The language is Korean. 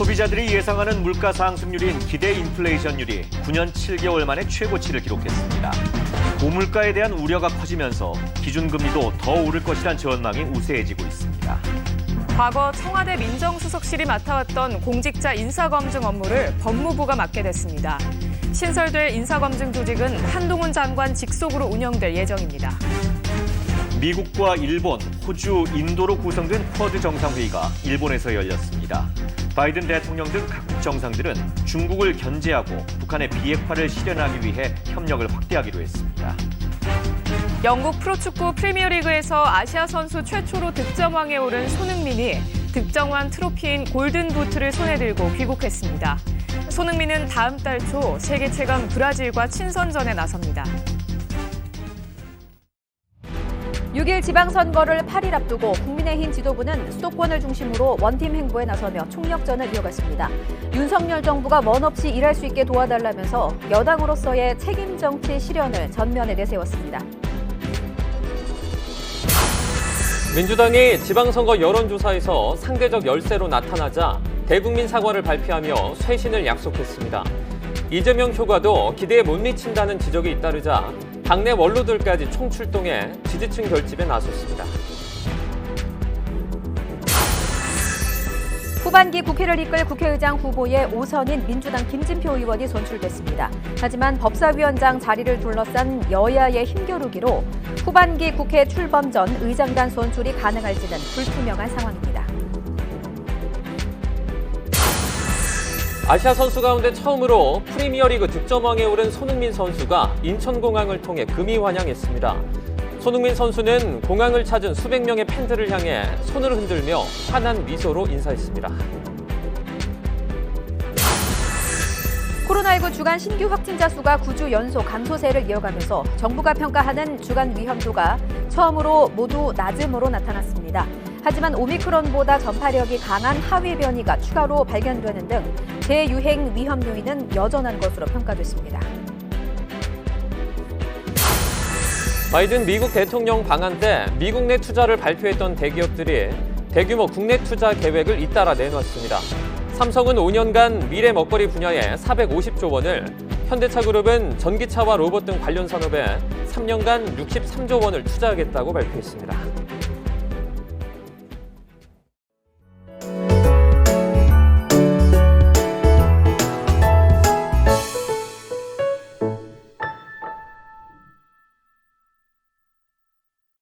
소비자들이 예상하는 물가 상승률인 기대 인플레이션율이 9년 7개월 만에 최고치를 기록했습니다. 고물가에 대한 우려가 커지면서 기준금리도 더 오를 것이란 전망이 우세해지고 있습니다. 과거 청와대 민정수석실이 맡아왔던 공직자 인사검증 업무를 법무부가 맡게 됐습니다. 신설될 인사검증 조직은 한동훈 장관 직속으로 운영될 예정입니다. 미국과 일본, 호주, 인도로 구성된 쿼드 정상회의가 일본에서 열렸습니다. 바이든 대통령 등 각국 정상들은 중국을 견제하고 북한의 비핵화를 실현하기 위해 협력을 확대하기로 했습니다. 영국 프로축구 프리미어리그에서 아시아 선수 최초로 득점왕에 오른 손흥민이 득점왕 트로피인 골든 부트를 손에 들고 귀국했습니다. 손흥민은 다음 달 초 세계 최강 브라질과 친선전에 나섭니다. 6일 지방선거를 8일 앞두고 국민의힘 지도부는 수도권을 중심으로 원팀 행보에 나서며 총력전을 이어갔습니다. 윤석열 정부가 원 없이 일할 수 있게 도와달라면서 여당으로서의 책임 정치 실현을 전면에 내세웠습니다. 민주당이 지방선거 여론조사에서 상대적 열세로 나타나자 대국민 사과를 발표하며 쇄신을 약속했습니다. 이재명 효과도 기대에 못 미친다는 지적이 잇따르자 당내 원로들까지 총출동해 지지층 결집에 나섰습니다. 후반기 국회를 이끌 국회의장 후보의 5선인 민주당 김진표 의원이 선출됐습니다. 하지만 법사위원장 자리를 둘러싼 여야의 힘겨루기로 후반기 국회 출범 전 의장단 선출이 가능할지는 불투명한 상황입니다. 아시아 선수 가운데 처음으로 프리미어리그 득점왕에 오른 손흥민 선수가 인천공항을 통해 금이 환영했습니다. 손흥민 선수는 공항을 찾은 수백 명의 팬들을 향해 손을 흔들며 환한 미소로 인사했습니다. 코로나19 주간 신규 확진자 수가 9주 연속 감소세를 이어가면서 정부가 평가하는 주간 위험도가 처음으로 모두 낮음으로 나타났습니다. 하지만 오미크론보다 전파력이 강한 하위 변이가 추가로 발견되는 등 재유행 위험 요인은 여전한 것으로 평가됐습니다. 바이든 미국 대통령 방한 때 미국 내 투자를 발표했던 대기업들이 대규모 국내 투자 계획을 잇따라 내놨습니다. 삼성은 5년간 미래 먹거리 분야에 450조 원을, 현대차 그룹은 전기차와 로봇 등 관련 산업에 3년간 63조 원을 투자하겠다고 발표했습니다.